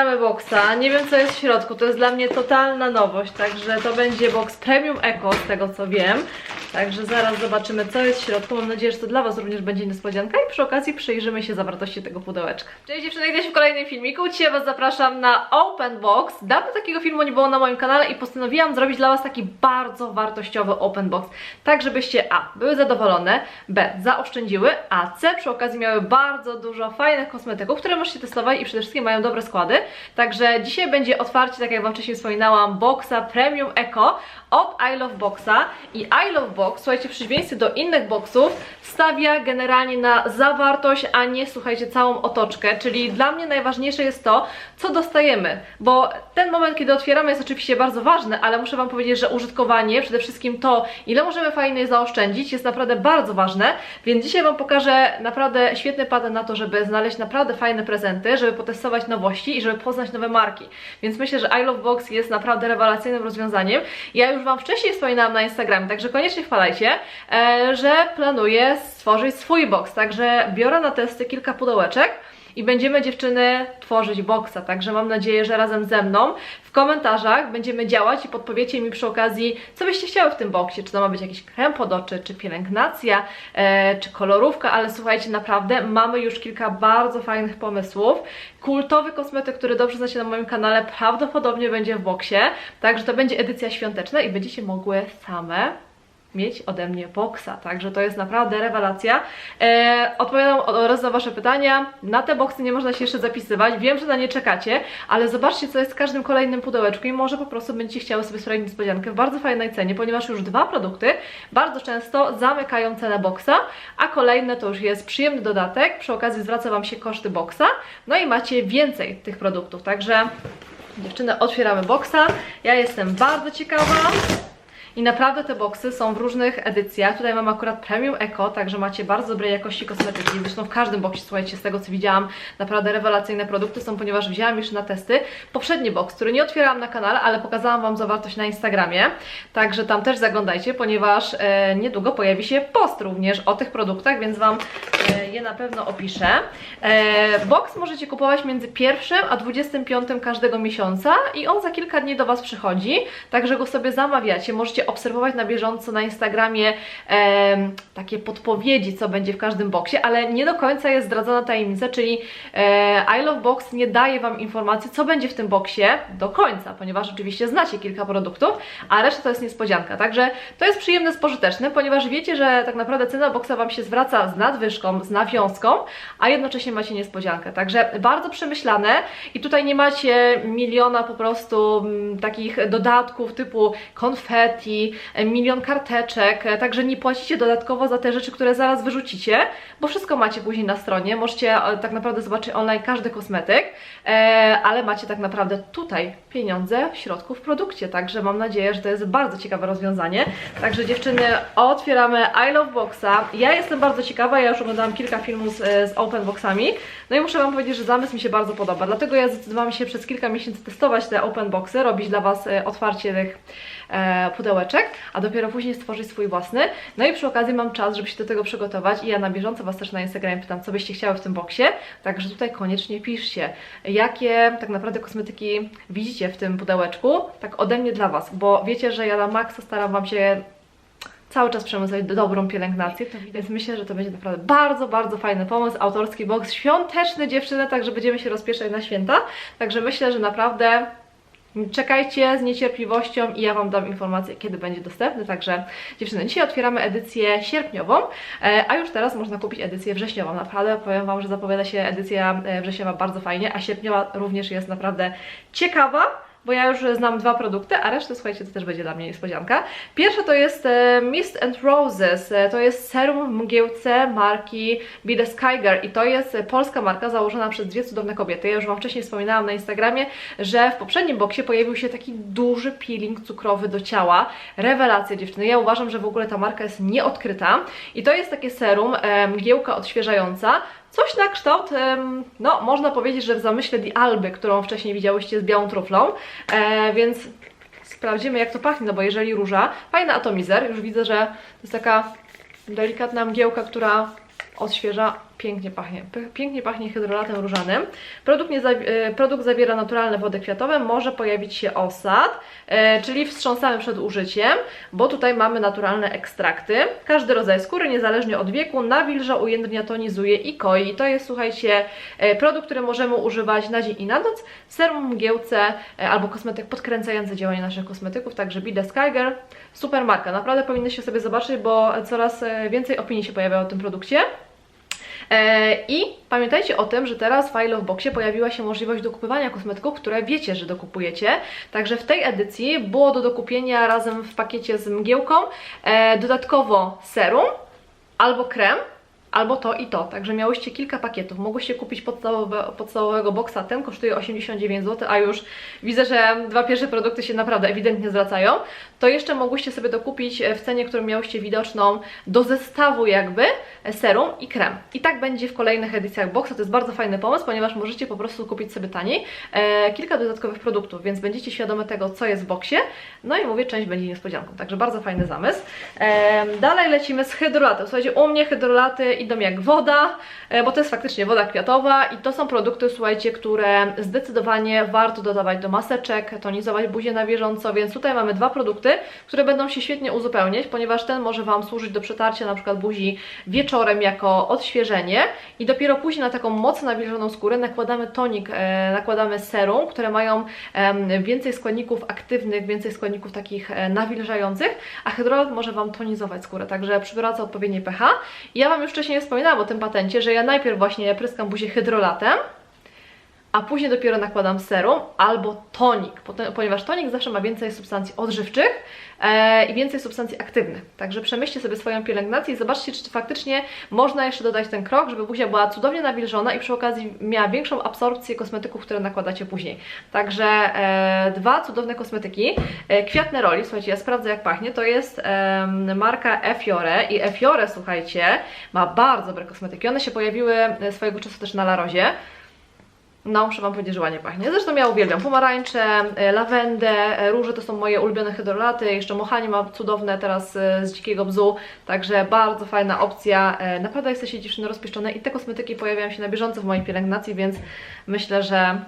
otwieramy boxa. Nie wiem co jest w środku, to jest dla mnie totalna nowość, także to będzie box Premium Eco z tego co wiem. Także zaraz zobaczymy co jest w środku. Mam nadzieję, że to dla Was również będzie niespodzianka i przy okazji przyjrzymy się zawartości tego pudełeczka. Cześć dziewczyny, jesteśmy w kolejnym filmiku. Dzisiaj Was zapraszam na Open Box. Dawno takiego filmu nie było na moim kanale i postanowiłam zrobić dla Was taki bardzo wartościowy Open Box. Tak, żebyście A. były zadowolone, B. zaoszczędziły, a C. przy okazji miały bardzo dużo fajnych kosmetyków, które możecie testować i przede wszystkim mają dobre składy. Także dzisiaj będzie otwarcie, tak jak Wam wcześniej wspominałam, boxa Premium Eco od I Love Boxa i I Love Box, słuchajcie, w przeciwieństwie do innych boxów, stawia generalnie na zawartość, a nie, słuchajcie, całą otoczkę, czyli dla mnie najważniejsze jest to, co dostajemy, bo ten moment, kiedy otwieramy jest oczywiście bardzo ważny, ale muszę Wam powiedzieć, że użytkowanie, przede wszystkim to, ile możemy fajnie zaoszczędzić, jest naprawdę bardzo ważne, więc dzisiaj Wam pokażę naprawdę świetny patent na to, żeby znaleźć naprawdę fajne prezenty, żeby potestować nowości i żeby poznać nowe marki, więc myślę, że I Love Box jest naprawdę rewelacyjnym rozwiązaniem. Ja już Wam wcześniej wspominałam na Instagramie, także koniecznie wpadajcie, e, że planuję stworzyć swój box, także biorę na testy kilka pudełeczek i będziemy dziewczyny tworzyć boxa, także mam nadzieję, że razem ze mną w komentarzach będziemy działać i podpowiecie mi przy okazji, co byście chciały w tym boxie, czy to ma być jakiś krem pod oczy, czy pielęgnacja, e, czy kolorówka, ale słuchajcie, naprawdę mamy już kilka bardzo fajnych pomysłów. Kultowy kosmetyk, który dobrze znacie na moim kanale, prawdopodobnie będzie w boxie, także to będzie edycja świąteczna i będziecie mogły same mieć ode mnie boksa, także to jest naprawdę rewelacja. E, odpowiadam oraz na Wasze pytania. Na te boksy nie można się jeszcze zapisywać. Wiem, że na nie czekacie, ale zobaczcie, co jest w każdym kolejnym pudełeczku i może po prostu będziecie chciały sobie sprawić niespodziankę w bardzo fajnej cenie, ponieważ już dwa produkty bardzo często zamykają cenę boksa, a kolejne to już jest przyjemny dodatek. Przy okazji zwraca Wam się koszty boksa, no i macie więcej tych produktów, także dziewczyny, otwieramy boksa. Ja jestem bardzo ciekawa. I naprawdę te boksy są w różnych edycjach. Tutaj mam akurat Premium Eco, także macie bardzo dobrej jakości kosmetyki. Zresztą w każdym boksie, słuchajcie, z tego co widziałam, naprawdę rewelacyjne produkty są, ponieważ wzięłam już na testy poprzedni boks, który nie otwierałam na kanale, ale pokazałam Wam zawartość na Instagramie. Także tam też zaglądajcie, ponieważ e, niedługo pojawi się post również o tych produktach, więc Wam e, je na pewno opiszę. E, boks możecie kupować między 1 a 25 każdego miesiąca i on za kilka dni do Was przychodzi, także go sobie zamawiacie. Możecie obserwować na bieżąco na Instagramie em, takie podpowiedzi, co będzie w każdym boksie, ale nie do końca jest zdradzona tajemnica, czyli e, I Love Box nie daje Wam informacji, co będzie w tym boksie do końca, ponieważ oczywiście znacie kilka produktów, a reszta to jest niespodzianka. Także to jest przyjemne, spożyteczne, ponieważ wiecie, że tak naprawdę cena boksa Wam się zwraca z nadwyżką, z nawiązką, a jednocześnie macie niespodziankę. Także bardzo przemyślane i tutaj nie macie miliona po prostu mm, takich dodatków typu konfetti, e, milion karteczek, e, także nie płacicie dodatkowo za te rzeczy, które zaraz wyrzucicie, bo wszystko macie później na stronie. Możecie e, tak naprawdę zobaczyć online każdy kosmetyk, ale macie tak naprawdę tutaj pieniądze w środku w produkcie, także mam nadzieję, że to jest bardzo ciekawe rozwiązanie. Także dziewczyny, otwieramy I Love Boxa. Ja jestem bardzo ciekawa, ja już oglądałam kilka filmów z, z open boxami, no i muszę Wam powiedzieć, że zamysł mi się bardzo podoba, dlatego ja zdecydowałam się przez kilka miesięcy testować te open boxy, robić dla Was otwarcie tych e, pudełeczek, a dopiero później stworzyć swój własny. No i przy okazji mam czas, żeby się do tego przygotować i ja na bieżąco Was też na Instagramie pytam, co byście chciały w tym boksie, także tutaj koniecznie piszcie, jakie tak naprawdę kosmetyki widzicie w tym pudełeczku, tak ode mnie dla Was, bo wiecie, że ja na maksa staram Wam się cały czas przemycać dobrą pielęgnację, więc myślę, że to będzie naprawdę bardzo, bardzo fajny pomysł, autorski box świąteczny dziewczyny, także będziemy się rozpieszać na święta, także myślę, że naprawdę Czekajcie z niecierpliwością i ja Wam dam informację, kiedy będzie dostępny. Także dziewczyny, dzisiaj otwieramy edycję sierpniową, e, a już teraz można kupić edycję wrześniową. Naprawdę powiem Wam, że zapowiada się edycja e, wrześniowa bardzo fajnie, a sierpniowa również jest naprawdę ciekawa bo ja już znam dwa produkty, a resztę, słuchajcie, to też będzie dla mnie niespodzianka. Pierwsze to jest e, Mist and Roses, e, to jest serum w mgiełce marki Be The Sky Girl i to jest e, polska marka założona przez dwie cudowne kobiety. Ja już Wam wcześniej wspominałam na Instagramie, że w poprzednim boksie pojawił się taki duży peeling cukrowy do ciała. Rewelacja dziewczyny, ja uważam, że w ogóle ta marka jest nieodkryta i to jest takie serum, mgiełka odświeżająca, Coś na kształt, no można powiedzieć, że w zamyśle Di Alby, którą wcześniej widziałyście z białą truflą, e, więc sprawdzimy jak to pachnie, no bo jeżeli róża, fajny atomizer, już widzę, że to jest taka delikatna mgiełka, która odświeża pięknie pachnie, pięknie pachnie hydrolatem różanym. Produkt, nie e, produkt zawiera naturalne wody kwiatowe, może pojawić się osad, e, czyli wstrząsamy przed użyciem, bo tutaj mamy naturalne ekstrakty. Każdy rodzaj skóry, niezależnie od wieku, nawilża, ujędrnia, tonizuje i koi. To jest, słuchajcie, e, produkt, który możemy używać na dzień i na noc. Serum, mgiełce albo kosmetyk podkręcający działanie naszych kosmetyków, także Be The Sky Girl. Super marka, naprawdę powinnyście sobie zobaczyć, bo coraz więcej opinii się pojawia o tym produkcie. E, I pamiętajcie o tym, że teraz w I Love Boxie pojawiła się możliwość dokupywania kosmetyków, które wiecie, że dokupujecie. Także w tej edycji było do dokupienia razem w pakiecie z mgiełką e, dodatkowo serum albo krem. Albo to i to, także miałyście kilka pakietów. Mogłyście kupić podstawowe, podstawowego boxa, ten kosztuje 89 zł, a już widzę, że dwa pierwsze produkty się naprawdę ewidentnie zwracają. To jeszcze mogłyście sobie dokupić e, w cenie, którą miałyście widoczną do zestawu jakby e, serum i krem. I tak będzie w kolejnych edycjach boxa. To jest bardzo fajny pomysł, ponieważ możecie po prostu kupić sobie taniej kilka dodatkowych produktów, więc będziecie świadome tego, co jest w boxie. No i mówię, część będzie niespodzianką, także bardzo fajny zamysł. E, dalej lecimy z hydrolatem. Słuchajcie, u mnie hydrolaty idą jak woda, e, bo to jest faktycznie woda kwiatowa i to są produkty, słuchajcie, które zdecydowanie warto dodawać do maseczek, tonizować buzię na bieżąco, więc tutaj mamy dwa produkty, które będą się świetnie uzupełniać, ponieważ ten może Wam służyć do przetarcia na przykład buzi wieczorem jako odświeżenie i dopiero później na taką mocno nawilżoną skórę nakładamy tonik, e, nakładamy serum, które mają więcej składników aktywnych, więcej składników takich e, nawilżających, a hydrolat może Wam tonizować skórę, także przywraca odpowiednie pH. Ja Wam już wcześniej wspominałam o tym patencie, że ja najpierw właśnie pryskam buzię hydrolatem, a później dopiero nakładam serum albo tonik, ponieważ tonik zawsze ma więcej substancji odżywczych e, i więcej substancji aktywnych. Także przemyślcie sobie swoją pielęgnację i zobaczcie, czy faktycznie można jeszcze dodać ten krok, żeby buzia była cudownie nawilżona i przy okazji miała większą absorpcję kosmetyków, które nakładacie później. Także e, dwa cudowne kosmetyki. E, kwiatne roli, słuchajcie, ja sprawdzę jak pachnie, to jest marka Efiore i Efiore, słuchajcie, ma bardzo dobre kosmetyki. One się pojawiły e, swojego czasu też na La Rozie. No, muszę Wam powiedzieć, że ładnie pachnie. Zresztą ja uwielbiam pomarańcze, e, lawendę, e, róże to są moje ulubione hydrolaty. Jeszcze mochanie mam cudowne teraz e, z dzikiego bzu, także bardzo fajna opcja. Naprawdę jesteście dziewczyny rozpieszczone i te kosmetyki pojawiają się na bieżąco w mojej pielęgnacji, więc myślę, że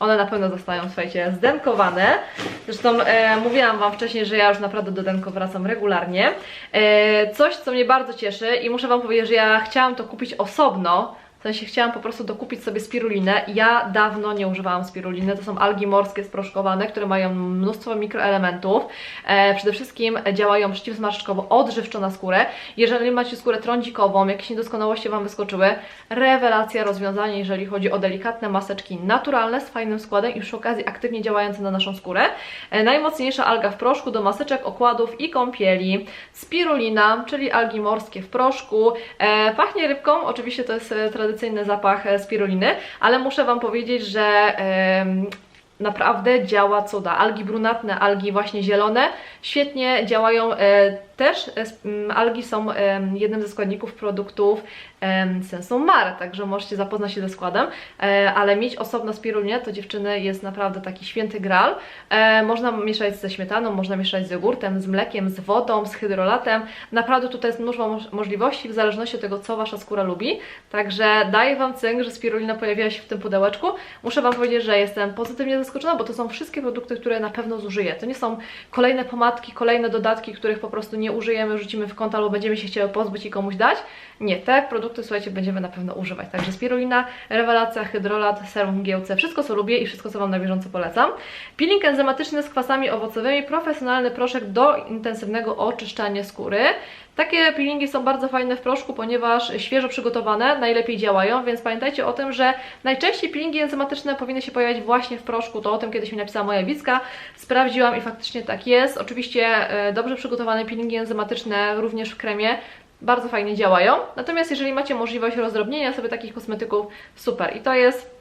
one na pewno zostają, słuchajcie, zdenkowane. Zresztą e, mówiłam Wam wcześniej, że ja już naprawdę do denko wracam regularnie. E, coś, co mnie bardzo cieszy i muszę Wam powiedzieć, że ja chciałam to kupić osobno, w sensie chciałam po prostu dokupić sobie spirulinę. Ja dawno nie używałam spiruliny. To są algi morskie sproszkowane, które mają mnóstwo mikroelementów. E, przede wszystkim działają przeciwzmarszczkowo, odżywczo na skórę. Jeżeli macie skórę trądzikową, jakieś niedoskonałości Wam wyskoczyły, rewelacja rozwiązanie, jeżeli chodzi o delikatne maseczki naturalne z fajnym składem i przy okazji aktywnie działające na naszą skórę. E, najmocniejsza alga w proszku do maseczek, okładów i kąpieli. Spirulina, czyli algi morskie w proszku. E, pachnie rybką, oczywiście to jest e, tradycyjny zapach e, spiruliny, ale muszę Wam powiedzieć, że naprawdę działa cuda. Algi brunatne, algi właśnie zielone świetnie działają. E, też e, algi są em, jednym ze składników produktów em, Sensu Mare, także możecie zapoznać się ze składem, e, ale mieć osobno spirulinę to dziewczyny jest naprawdę taki święty gral. E, można mieszać ze śmietaną, można mieszać z jogurtem, z mlekiem, z wodą, z hydrolatem. Naprawdę tutaj jest mnóstwo moż- możliwości w zależności od tego, co Wasza skóra lubi. Także daję Wam cynk, że spirulina pojawiła się w tym pudełeczku. Muszę Wam powiedzieć, że jestem pozytywnie zaskoczona, bo to są wszystkie produkty, które na pewno zużyję. To nie są kolejne pomadki, kolejne dodatki, których po prostu nie użyjemy, rzucimy w kąt albo będziemy się chciały pozbyć i komuś dać. Nie, te produkty, słuchajcie, będziemy na pewno używać. Także spirulina, rewelacja, hydrolat, serum mgiełce, wszystko co lubię i wszystko co Wam na bieżąco polecam. Peeling enzymatyczny z kwasami owocowymi, profesjonalny proszek do intensywnego oczyszczania skóry. Takie peelingi są bardzo fajne w proszku, ponieważ świeżo przygotowane najlepiej działają, więc pamiętajcie o tym, że najczęściej peelingi enzymatyczne powinny się pojawiać właśnie w proszku. To o tym kiedyś mi napisała moja Wicka. Sprawdziłam i faktycznie tak jest. Oczywiście e, dobrze przygotowane peelingi enzymatyczne również w kremie bardzo fajnie działają. Natomiast jeżeli macie możliwość rozdrobnienia sobie takich kosmetyków, super. I to jest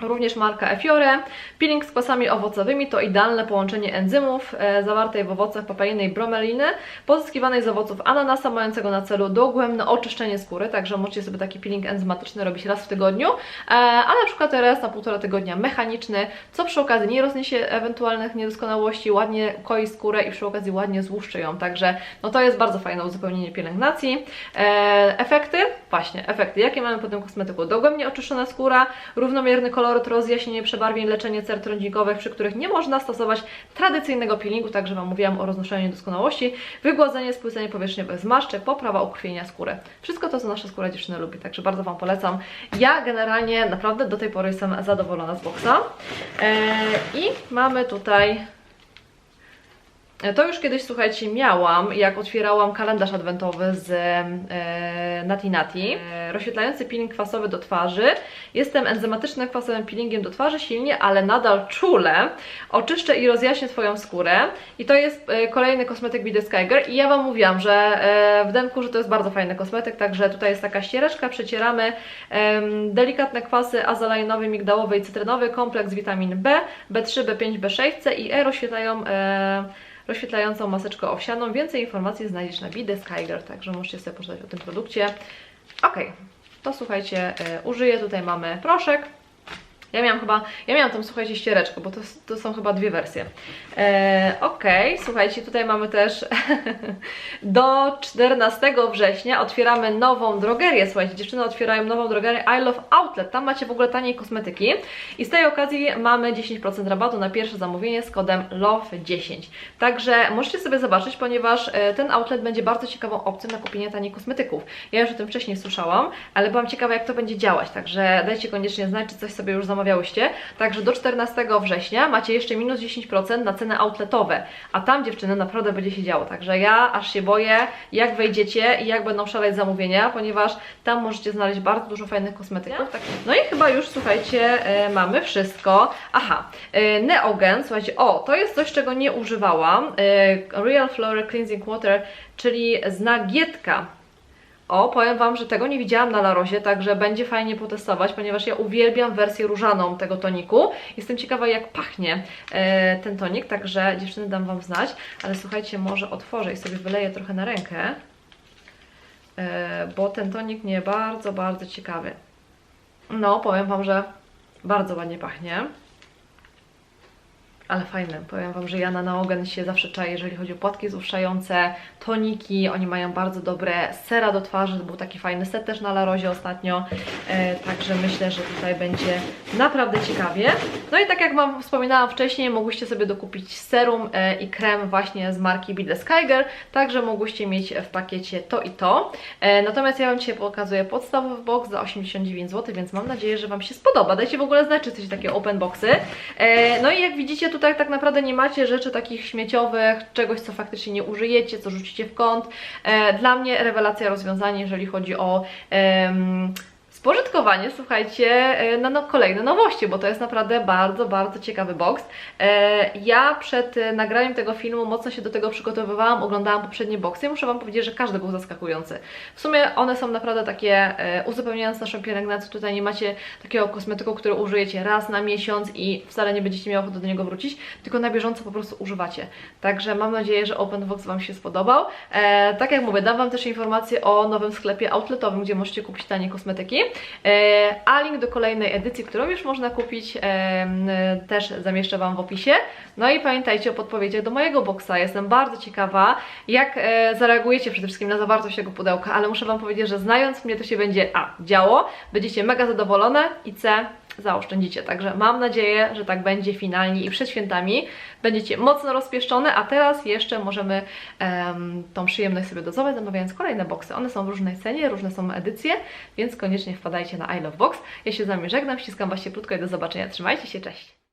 Również marka Efiore. Peeling z kwasami owocowymi to idealne połączenie enzymów e, zawartej w owocach papainy i bromeliny, pozyskiwanej z owoców ananasa, mającego na celu dogłębne oczyszczenie skóry, także możecie sobie taki peeling enzymatyczny robić raz w tygodniu, e, a na przykład raz na półtora tygodnia mechaniczny, co przy okazji nie rozniesie ewentualnych niedoskonałości, ładnie koi skórę i przy okazji ładnie złuszczy ją, także no to jest bardzo fajne uzupełnienie pielęgnacji. E, efekty? Właśnie, efekty. Jakie mamy po tym kosmetyku? Dogłębnie oczyszczona skóra, równomierny koloryt, rozjaśnienie przebarwień, leczenie cer trądzinkowych, przy których nie można stosować tradycyjnego peelingu, także Wam mówiłam o roznoszeniu niedoskonałości, wygładzenie, spłycenie powierzchniowych zmarszczek, poprawa ukrwienia skóry. Wszystko to, co nasza skóra dziewczyny lubi, także bardzo Wam polecam. Ja generalnie naprawdę do tej pory jestem zadowolona z boksa. Eee, I mamy tutaj to już kiedyś, słuchajcie, miałam, jak otwierałam kalendarz adwentowy z e, Nati Nati. E, rozświetlający peeling kwasowy do twarzy. Jestem enzymatycznym kwasowym peelingiem do twarzy silnie, ale nadal czule. Oczyszczę i rozjaśnię Twoją skórę. I to jest e, kolejny kosmetyk Be The Skyger. I ja Wam mówiłam, że e, w demku, że to jest bardzo fajny kosmetyk, także tutaj jest taka ściereczka, przecieramy em, delikatne kwasy azolejnowy, migdałowy i cytrynowy, kompleks witamin B, B3, B5, B6, C i E rozświetlają e, rozświetlającą maseczkę owsianą. Więcej informacji znajdziesz na Bide Skyger, także możecie sobie poczytać o tym produkcie. Ok, to słuchajcie, y, użyję. Tutaj mamy proszek. Ja miałam chyba, ja miałam tam, słuchajcie, ściereczkę, bo to, to są chyba dwie wersje. E, ok, słuchajcie, tutaj mamy też do 14 września otwieramy nową drogerię. Słuchajcie, dziewczyny otwierają nową drogerię I Love Outlet. Tam macie w ogóle taniej kosmetyki. I z tej okazji mamy 10% rabatu na pierwsze zamówienie z kodem LOVE10. Także możecie sobie zobaczyć, ponieważ e, ten outlet będzie bardzo ciekawą opcją na kupienie taniej kosmetyków. Ja już o tym wcześniej słyszałam, ale byłam ciekawa, jak to będzie działać. Także dajcie koniecznie znać, czy coś sobie już zamawiałyście. Także do 14 września macie jeszcze minus 10% na ceny outletowe. A tam dziewczyny naprawdę będzie się działo. Także ja aż się boję, jak wejdziecie i jak będą szaleć zamówienia, ponieważ tam możecie znaleźć bardzo dużo fajnych kosmetyków. Tak. No i chyba już, słuchajcie, e, mamy wszystko. Aha, e, Neogen, słuchajcie, o, to jest coś, czego nie używałam. E, Real Flora Cleansing Water, czyli z nagietka. O, powiem Wam, że tego nie widziałam na Larosie, także będzie fajnie potestować, ponieważ ja uwielbiam wersję różaną tego toniku. Jestem ciekawa, jak pachnie e, ten tonik, także dziewczyny dam Wam znać. Ale słuchajcie, może otworzę i sobie wyleję trochę na rękę, e, bo ten tonik mnie bardzo, bardzo ciekawy. No, powiem Wam, że bardzo ładnie pachnie. Ale fajne. Powiem Wam, że ja na naogen się zawsze czaję, jeżeli chodzi o płatki złuszczające, toniki. Oni mają bardzo dobre sera do twarzy. To był taki fajny set też na La Rozie ostatnio. E, także myślę, że tutaj będzie naprawdę ciekawie. No i tak jak Wam wspominałam wcześniej, mogłyście sobie dokupić serum e, i krem właśnie z marki Be The Skyger. Także mogłyście mieć w pakiecie to i to. E, natomiast ja Wam dzisiaj pokazuję podstawowy box za 89 zł, więc mam nadzieję, że Wam się spodoba. Dajcie w ogóle znać, czy chcecie takie open boxy. E, no i jak widzicie, tutaj tak naprawdę nie macie rzeczy takich śmieciowych, czegoś, co faktycznie nie użyjecie, co rzucicie w kąt. E, Dla mnie rewelacja rozwiązanie, jeżeli chodzi o em, spożytkowanie, słuchajcie, e, na no, kolejne nowości, bo to jest naprawdę bardzo, bardzo ciekawy box. E, Ja przed e, nagraniem tego filmu mocno się do tego przygotowywałam, oglądałam poprzednie boxy i muszę Wam powiedzieć, że każdy był zaskakujący. W sumie one są naprawdę takie, uzupełniając naszą pielęgnację, tutaj nie macie takiego kosmetyku, który użyjecie raz na miesiąc i wcale nie będziecie miały ochoty do niego wrócić, tylko na bieżąco po prostu używacie. Także mam nadzieję, że Open Box Wam się spodobał. Tak jak mówię, dam Wam też informację o nowym sklepie outletowym, gdzie możecie kupić tanie kosmetyki. E, a link do kolejnej edycji, którą już można kupić, e, też zamieszczę Wam w opisie. No i pamiętajcie o podpowiedziach do mojego boxa. Jestem bardzo ciekawa, jak e, zareagujecie przede wszystkim na zawartość tego pudełka, ale muszę Wam powiedzieć, że znając mnie, to się będzie A. działo, będziecie mega zadowolone i C zaoszczędzicie. Także mam nadzieję, że tak będzie finalnie i przed świętami. Będziecie mocno rozpieszczone, a teraz jeszcze możemy em, tą przyjemność sobie dozować, zamawiając kolejne boxy. One są w różnej cenie, różne są edycje, więc koniecznie wpadajcie na I Love Box. Ja się z Wami żegnam, ściskam Was cieplutko i do zobaczenia. Trzymajcie się, cześć!